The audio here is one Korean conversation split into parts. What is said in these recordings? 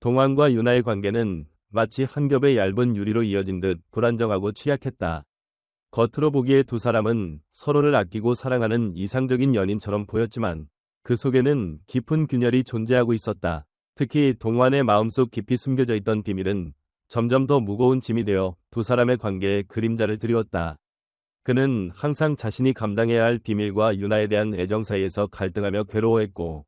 동환과 유나의 관계는 마치 한 겹의 얇은 유리로 이어진 듯 불안정하고 취약했다. 겉으로 보기에 두 사람은 서로를 아끼고 사랑하는 이상적인 연인처럼 보였지만 그 속에는 깊은 균열이 존재하고 있었다. 특히 동환의 마음속 깊이 숨겨져 있던 비밀은 점점 더 무거운 짐이 되어 두 사람의 관계에 그림자를 드리웠다. 그는 항상 자신이 감당해야 할 비밀과 유나에 대한 애정 사이에서 갈등하며 괴로워했고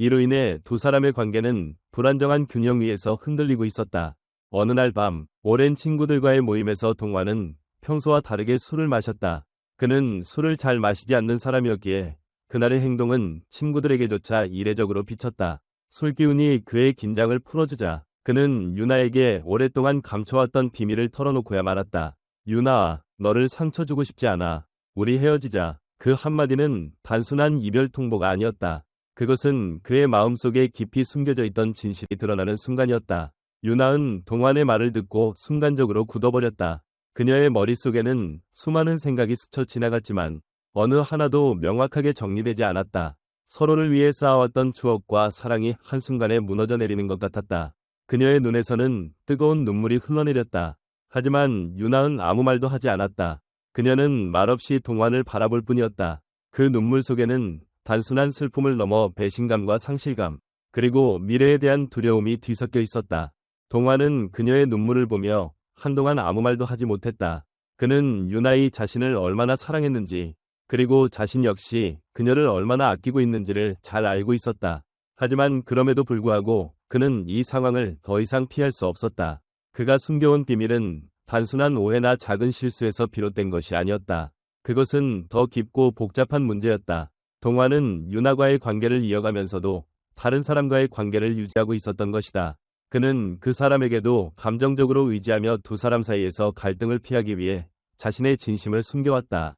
이로 인해 두 사람의 관계는 불안정한 균형 위에서 흔들리고 있었다. 어느 날 밤, 오랜 친구들과의 모임에서 동화는 평소와 다르게 술을 마셨다. 그는 술을 잘 마시지 않는 사람이었기에 그날의 행동은 친구들에게조차 이례적으로 비쳤다. 술 기운이 그의 긴장을 풀어주자 그는 유나에게 오랫동안 감춰왔던 비밀을 털어놓고야 말았다. 유나아, 너를 상처 주고 싶지 않아. 우리 헤어지자. 그 한마디는 단순한 이별 통보가 아니었다. 그것은 그의 마음속에 깊이 숨겨져 있던 진실이 드러나는 순간이었다. 유나은 동환의 말을 듣고 순간적으로 굳어버렸다. 그녀의 머릿속에는 수많은 생각이 스쳐 지나갔지만 어느 하나도 명확하게 정리되지 않았다. 서로를 위해 쌓아왔던 추억과 사랑이 한순간에 무너져 내리는 것 같았다. 그녀의 눈에서는 뜨거운 눈물이 흘러내렸다. 하지만 유나은 아무 말도 하지 않았다. 그녀는 말없이 동환을 바라볼 뿐이었다. 그 눈물 속에는 단순한 슬픔을 넘어 배신감과 상실감, 그리고 미래에 대한 두려움이 뒤섞여 있었다. 동환은 그녀의 눈물을 보며 한동안 아무 말도 하지 못했다. 그는 유나이 자신을 얼마나 사랑했는지, 그리고 자신 역시 그녀를 얼마나 아끼고 있는지를 잘 알고 있었다. 하지만 그럼에도 불구하고 그는 이 상황을 더 이상 피할 수 없었다. 그가 숨겨온 비밀은 단순한 오해나 작은 실수에서 비롯된 것이 아니었다. 그것은 더 깊고 복잡한 문제였다. 동화는 유나과의 관계를 이어가면서도 다른 사람과의 관계를 유지하고 있었던 것이다. 그는 그 사람에게도 감정적으로 의지하며 두 사람 사이에서 갈등을 피하기 위해 자신의 진심을 숨겨왔다.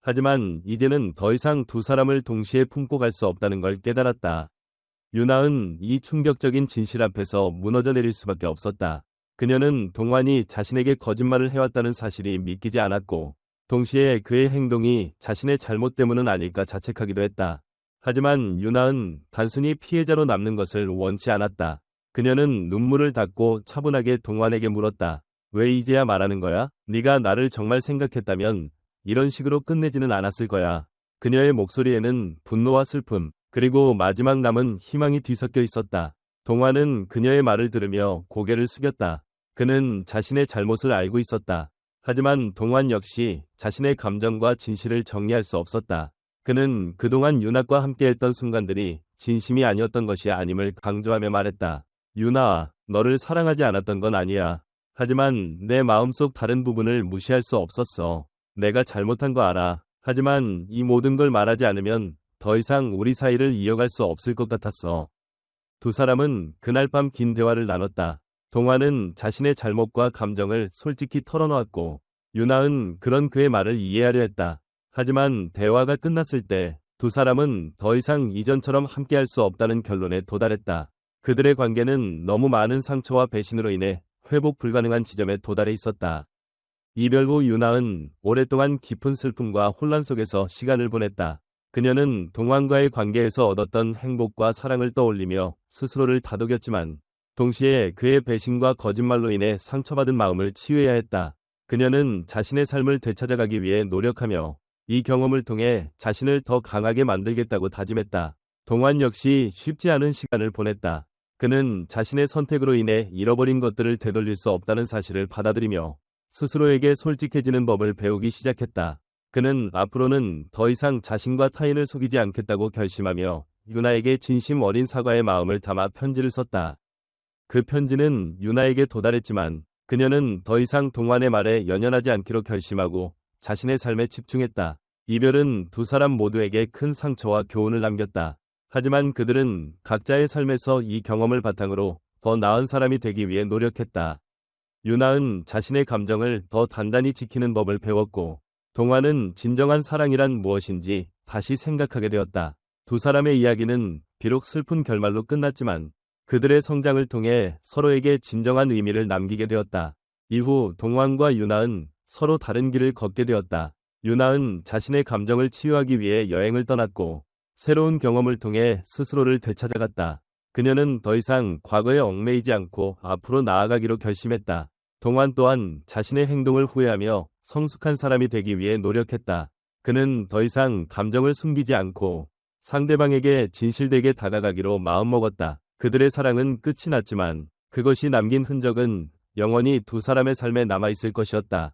하지만 이제는 더 이상 두 사람을 동시에 품고 갈 수 없다는 걸 깨달았다. 유나은 이 충격적인 진실 앞에서 무너져 내릴 수밖에 없었다. 그녀는 동환이 자신에게 거짓말을 해왔다는 사실이 믿기지 않았고, 동시에 그의 행동이 자신의 잘못 때문은 아닐까 자책하기도 했다. 하지만 유나은 단순히 피해자로 남는 것을 원치 않았다. 그녀는 눈물을 닦고 차분하게 동환에게 물었다. 왜 이제야 말하는 거야? 네가 나를 정말 생각했다면 이런 식으로 끝내지는 않았을 거야. 그녀의 목소리에는 분노와 슬픔, 그리고 마지막 남은 희망이 뒤섞여 있었다. 동화는 그녀의 말을 들으며 고개를 숙였다. 그는 자신의 잘못을 알고 있었다. 하지만 동환 역시 자신의 감정과 진실을 정리할 수 없었다. 그는 그동안 윤학과 함께했던 순간들이 진심이 아니었던 것이 아님을 강조하며 말했다. 윤아, 너를 사랑하지 않았던 건 아니야. 하지만 내 마음속 다른 부분을 무시할 수 없었어. 내가 잘못한 거 알아. 하지만 이 모든 걸 말하지 않으면 더 이상 우리 사이를 이어갈 수 없을 것 같았어. 두 사람은 그날 밤 긴 대화를 나눴다. 동화는 자신의 잘못과 감정을 솔직히 털어놓았고, 유나은 그런 그의 말을 이해하려 했다. 하지만 대화가 끝났을 때 두 사람은 더 이상 이전처럼 함께할 수 없다는 결론에 도달했다. 그들의 관계는 너무 많은 상처와 배신으로 인해 회복 불가능한 지점에 도달해 있었다. 이별 후 유나은 오랫동안 깊은 슬픔과 혼란 속에서 시간을 보냈다. 그녀는 동환과의 관계에서 얻었던 행복과 사랑을 떠올리며 스스로를 다독였지만 동시에 그의 배신과 거짓말로 인해 상처받은 마음을 치유해야 했다. 그녀는 자신의 삶을 되찾아가기 위해 노력하며 이 경험을 통해 자신을 더 강하게 만들겠다고 다짐했다. 동환 역시 쉽지 않은 시간을 보냈다. 그는 자신의 선택으로 인해 잃어버린 것들을 되돌릴 수 없다는 사실을 받아들이며 스스로에게 솔직해지는 법을 배우기 시작했다. 그는 앞으로는 더 이상 자신과 타인을 속이지 않겠다고 결심하며 유나에게 진심 어린 사과의 마음을 담아 편지를 썼다. 그 편지는 유나에게 도달했지만 그녀는 더 이상 동환의 말에 연연하지 않기로 결심하고 자신의 삶에 집중했다. 이별은 두 사람 모두에게 큰 상처와 교훈을 남겼다. 하지만 그들은 각자의 삶에서 이 경험을 바탕으로 더 나은 사람이 되기 위해 노력했다. 유나은 자신의 감정을 더 단단히 지키는 법을 배웠고, 동화는 진정한 사랑이란 무엇인지 다시 생각하게 되었다. 두 사람의 이야기는 비록 슬픈 결말로 끝났지만 그들의 성장을 통해 서로에게 진정한 의미를 남기게 되었다. 이후 동환과 유나은 서로 다른 길을 걷게 되었다. 유나은 자신의 감정을 치유하기 위해 여행을 떠났고 새로운 경험을 통해 스스로를 되찾아갔다. 그녀는 더 이상 과거에 얽매이지 않고 앞으로 나아가기로 결심했다. 동환 또한 자신의 행동을 후회하며 성숙한 사람이 되기 위해 노력했다. 그는 더 이상 감정을 숨기지 않고 상대방에게 진실되게 다가가기로 마음먹었다. 그들의 사랑은 끝이 났지만 그것이 남긴 흔적은 영원히 두 사람의 삶에 남아있을 것이었다.